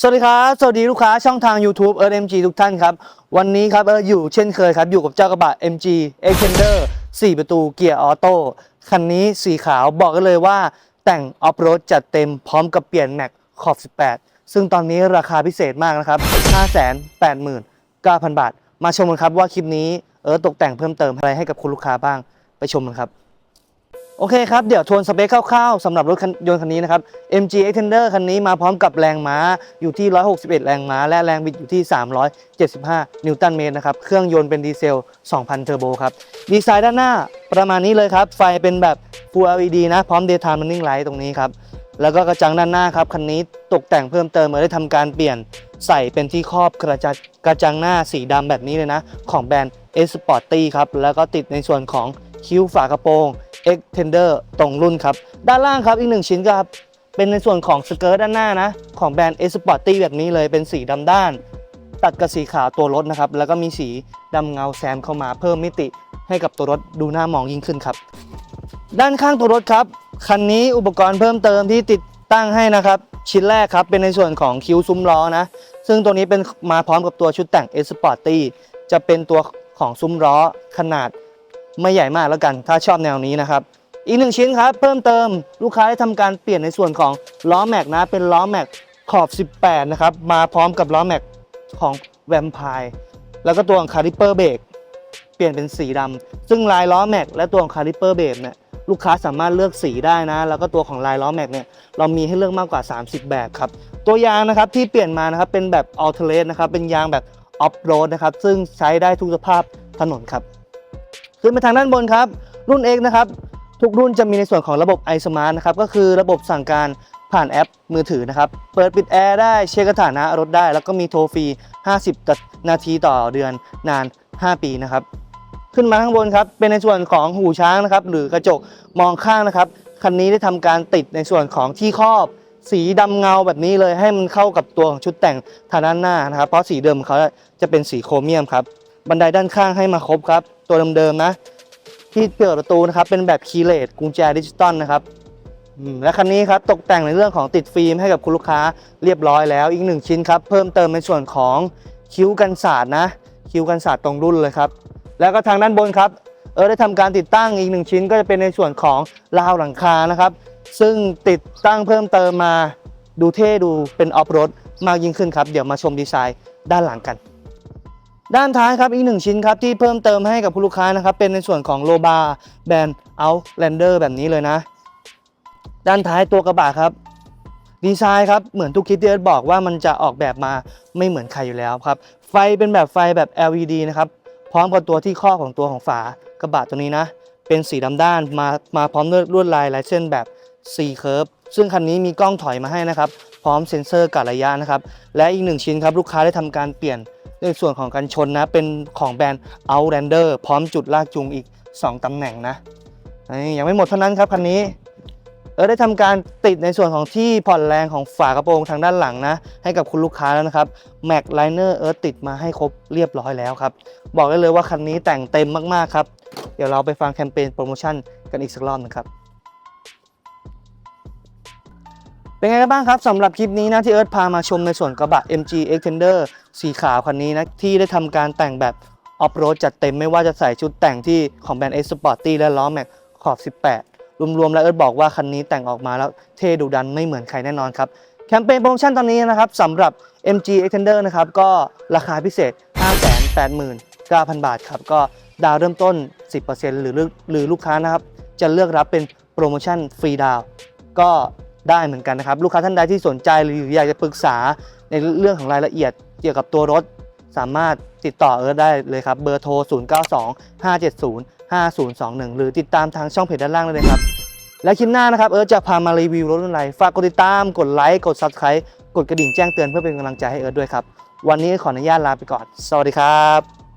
สวัสดีครับ สวัสดีลูกค้าช่องทาง YouTube Earth MG ทุกท่านครับ วันนี้ครับเอออยู่เช่นเคยครับ อยู่กับเจ้ากระบะ MG Extender 4 ประตูเกียร์ออโต้คันนี้สีขาวบอกกันเลยว่า แต่งออฟโรดจัดเต็มพร้อมกับเปลี่ยนแม็กขอบ 18 ซึ่งตอนนี้ราคาพิเศษมากนะครับ 589,000 บาท มาชมกันครับว่าคลิปนี้เออตกแต่งเพิ่มเติมอะไรให้กับคุณลูกค้าบ้างไปชมกันครับ โอเคครับ เดี๋ยวทวนสเปคคร่าวๆสำหรับรถยนต์คันนี้นะครับ MG Extender คันนี้มาพร้อมกับแรงม้าอยู่ที่ 161 แรงม้า และแรงบิดอยู่ที่ 375 นิวตันเมตรนะครับ เครื่องยนต์เป็นดีเซล 2,000 เทอร์โบครับ ดีไซน์ด้านหน้าประมาณนี้เลยครับ ไฟเป็นแบบ Full LED นะ พร้อม Daytime Running Light ตรงนี้ครับ แล้วก็กระจังด้านหน้าครับ คันนี้ตกแต่งเพิ่มเติมมาได้ทำการเปลี่ยนใส่เป็นที่ครอบกระจังกระจังหน้าสีดำแบบนี้เลยนะ ของแบรนด์ S Sporty ครับ แล้วก็ติดในส่วนของคิ้วฝากระโปรง Extender ตรงรุ่นครับ ด้านล่างครับอีกหนึ่งชิ้นครับ เป็นในส่วนของสเกิร์ตด้านหน้านะ ของแบรนด์ S Sporty แบบนี้เลยเป็นสีดำด้าน ตัดกับสีขาวตัวรถนะครับ แล้วก็มีสีดำเงาแซมเข้ามาเพิ่มมิติให้กับตัวรถดูน่ามองยิ่งขึ้นครับ ด้านข้างตัวรถครับ คันนี้อุปกรณ์เพิ่มเติมที่ติดตั้งให้นะครับ ชิ้นแรกครับเป็นในส่วนของคิ้วซุ้มล้อนะ ซึ่งตัวนี้เป็นมาพร้อมกับตัวชุดแต่ง S Sporty จะเป็นตัวของซุ้มล้อขนาด ไม่ใหญ่มากแล้วกัน ถ้าชอบแนวนี้นะครับ อีกหนึ่งชิ้นครับ เพิ่มเติมลูกค้าได้ทำการเปลี่ยนในส่วนของล้อแม็กนะ เป็นล้อแม็กขอบ 18 นะครับ มาพร้อมกับล้อแม็กของแวมไพร์แล้วก็ตัวของคาลิเปอร์เบรกเปลี่ยนเป็นสีดำซึ่งลายล้อแม็กและตัวของคาลิเปอร์เบรกเนี่ยลูกค้าสามารถเลือกสีได้นะ แล้วก็ตัวของลายล้อแม็กเนี่ยเรามีให้เลือกมากกว่า 30 แบบครับ ตัวยางนะครับที่เปลี่ยนมานะครับเป็นแบบอัลเทเลสนะครับเป็นยางแบบออฟโรดนะครับซึ่งใช้ได้ทุกสภาพถนนครับ ขึ้นไปทางด้านบนครับ รุ่น X นะครับ ทุกรุ่นจะมีในส่วนของระบบ iSmart นะครับ ก็คือระบบสั่งการผ่านแอปมือถือนะครับ เปิดปิดแอร์ได้เช็คสถานะรถได้ แล้วก็มีโทรฟรี 50 นาทีต่อเดือนนาน 5 ปีนะครับ ขึ้นมาข้างบนครับ เป็นในส่วนของหูช้างนะครับ หรือกระจกมองข้างนะครับ คันนี้ได้ทำการติดในส่วนของที่ครอบสีดำเงาแบบนี้เลยให้มันเข้ากับตัวของชุดแต่งทางด้านหน้านะครับ เพราะสีเดิมของเขาจะเป็นสีโครเมียมครับ บันไดด้านข้างให้มาครบครับ ตัวเดิมๆนะ ที่เปิดประตูนะครับเป็นแบบคีเลสกุญแจดิจิตอลนะครับและคันนี้ครับตกแต่งในเรื่องของติดฟิล์มให้กับคุณลูกค้าเรียบร้อยแล้วอีกหนึ่งชิ้นครับเพิ่มเติมในส่วนของคิ้วกันศาสตร์นะ คิ้วกันศาสตร์ตรงรุ่นเลยครับแล้วก็ทางด้านบนครับเออได้ทำการติดตั้งอีกหนึ่งชิ้นก็จะเป็นในส่วนของราวหลังคานะครับ ซึ่งติดตั้งเพิ่มเติมมาดูเท่ดูเป็นออฟโรดมากยิ่งขึ้นครับ เดี๋ยวมาชมดีไซน์ด้านหลังกัน ด้านท้ายครับอีกหนึ่งชิ้นครับที่เพิ่มเติมให้กับผู้ลูกค้านะครับเป็นในส่วนของโลบาแบนเอาแลนเดอร์แบบนี้เลยนะ ด้านท้ายตัวกระบะครับดีไซน์ครับเหมือนทุกคลิปที่เอิร์ธบอกว่ามันจะออกแบบมาไม่เหมือนใครอยู่แล้วครับไฟเป็นแบบไฟแบบ LED นะครับพร้อมกับตัวที่ครอของตัวของฝากระบะตัวนี้นะ เป็นสีดำด้านมามาพร้อมด้วยลวดลายลายเส้นแบบ C curve ซึ่งคันนี้มีกล้องถอยมาให้นะครับ พร้อมเซ็นเซอร์กัดระยะนะครับ และอีกหนึ่งชิ้นครับลูกค้าได้ทำการเปลี่ยน ในส่วนของกันชนนะ เป็นของแบรนด์ Outlander พร้อมจุดลากจูงอีก 2 ตำแหน่งนะยังไม่หมดเท่านั้นครับคันนี้เออได้ทำการติดในส่วนของที่ผ่อนแรงของฝากระโปรงทางด้านหลังนะ ให้กับคุณลูกค้าแล้วนะครับ Mac Liner เออติดมาให้ครบเรียบร้อยแล้วครับ บอกได้เลยว่าคันนี้แต่งเต็มมากๆครับ เดี๋ยวเราไปฟังแคมเปญโปรโมชั่นกันอีกสักรอบนะครับ เป็นไงกันบ้างครับสำหรับคลิปนี้นะที่เอิร์ธพามาชมในส่วนกระบะ MG Extender สีขาวคันนี้นะที่ได้ทำการแต่งแบบออฟโรดจัดเต็มไม่ว่าจะใส่ชุดแต่งที่ของแบรนด์ S Sporty และล้อแม็กขอบ 18 รวมๆ แล้วเอิร์ธบอกว่าคันนี้แต่งออกมาแล้วเท่ดุดันไม่เหมือนใครแน่นอนครับแคมเปญโปรโมชั่นตอนนี้นะครับสำหรับ MG Extender นะครับก็ราคาพิเศษ 589,000 บาทครับก็ดาวเริ่มต้น 10%หรือหรือลูกค้านะครับจะเลือกรับเป็นโปรโมชั่นฟรีดาวก็ ได้เหมือนกันนะครับ ลูกค้าท่านใดที่สนใจหรืออยากจะปรึกษาในเรื่องของรายละเอียดเกี่ยวกับตัวรถ สามารถติดต่อเอิร์ธได้เลยครับ เบอร์โทร 092 570 5021 หรือติดตามทางช่องเพจด้านล่างได้เลยครับ และคลิปหน้านะครับ เอิร์ธจะพามารีวิวรถรุ่นอะไรฝากกดติดตามกดไลค์กด Subscribe กดกระดิ่งแจ้งเตือนเพื่อเป็นกำลังใจให้เอิร์ธด้วยครับ วันนี้ขออนุญาตลาไปก่อน สวัสดีครับ